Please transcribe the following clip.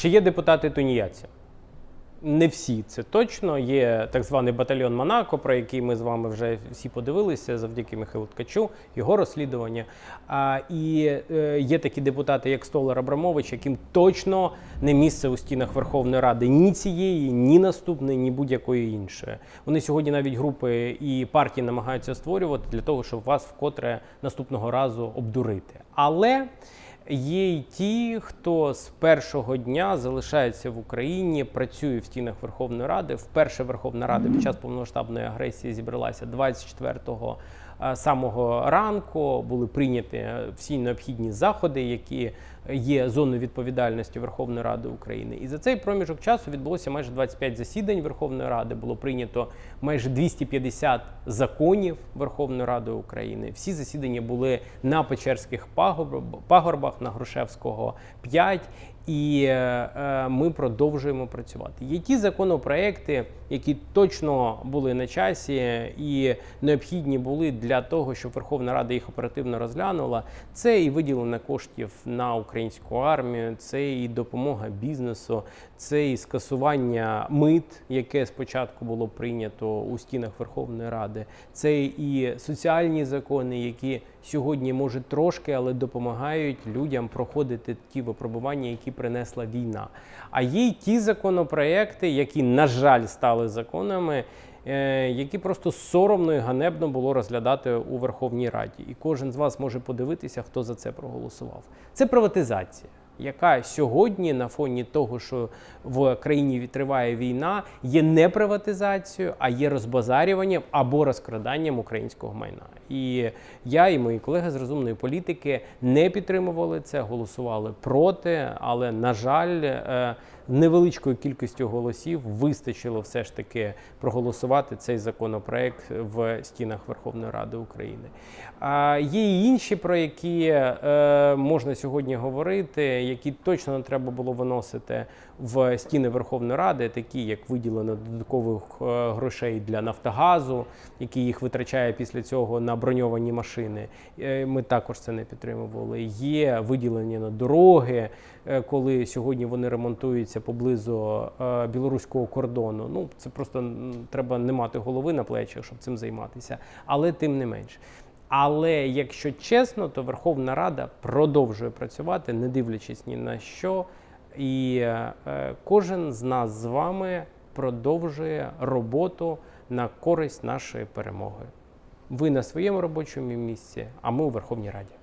Чи є депутати тунеядці? Не всі це точно. Є так званий батальйон Монако, про який ми з вами вже всі подивилися завдяки Михайлу Ткачу, його розслідування. А, і е, є такі депутати, як Столар Абрамович, яким точно не місце у стінах Верховної Ради ні цієї, ні наступної, ні будь-якої іншої. Вони сьогодні навіть групи і партії намагаються створювати для того, щоб вас вкотре наступного разу обдурити. Але Є й ті, хто з першого дня залишається в Україні, працює в стінах Верховної Ради. Вперше Верховна Рада під час повномасштабної агресії зібралася 24-го е, самого ранку. Були прийняті всі необхідні заходи, які є зоною відповідальності Верховної Ради України. І за цей проміжок часу відбулося майже 25 засідань Верховної Ради. Було прийнято майже 250 законів Верховної Ради України. Всі засідання були на Печерських пагорб- пагорбах на Грушевського 5. І е, е, ми продовжуємо працювати. Є ті законопроекти, які точно були на часі і необхідні були для того, щоб Верховна Рада їх оперативно розглянула. Це і виділення коштів на українську армію, це і допомога бізнесу, це і скасування мит, яке спочатку було прийнято у стінах Верховної Ради, це і соціальні закони, які сьогодні може трошки, але допомагають людям проходити ті випробування, які принесла війна. А є й ті законопроекти, які, на жаль, стали законами. е, Які просто соромно і ганебно було розглядати у Верховній Раді, і кожен з вас може подивитися, хто за це проголосував. Це приватизація, яка сьогодні на фоні того, що в країні триває війна, є не приватизацією, а є розбазарюванням або розкраданням українського майна. І я і мої колеги з розумної політики не підтримували це, голосували проти. Але на жаль, е, невеличкою кількістю голосів вистачило все ж таки проголосувати цей законопроект в стінах Верховної Ради України. А є і інші, про які е, можна сьогодні говорити, які точно не треба було виносити в стіни Верховної Ради, такі як виділено додаткових е, грошей для Нафтогазу, який їх витрачає після цього на броньовані машини. Е, Ми також це не підтримували. Є виділення на дороги, коли сьогодні вони ремонтуються поблизу е, білоруського кордону. Ну це просто треба не мати голови на плечах, щоб цим займатися. Але тим не менш. Але якщо чесно, то Верховна Рада продовжує працювати, не дивлячись ні на що. І е, е, кожен з нас з вами продовжує роботу на користь нашої перемоги. Ви на своєму робочому місці, а ми у Верховній Раді.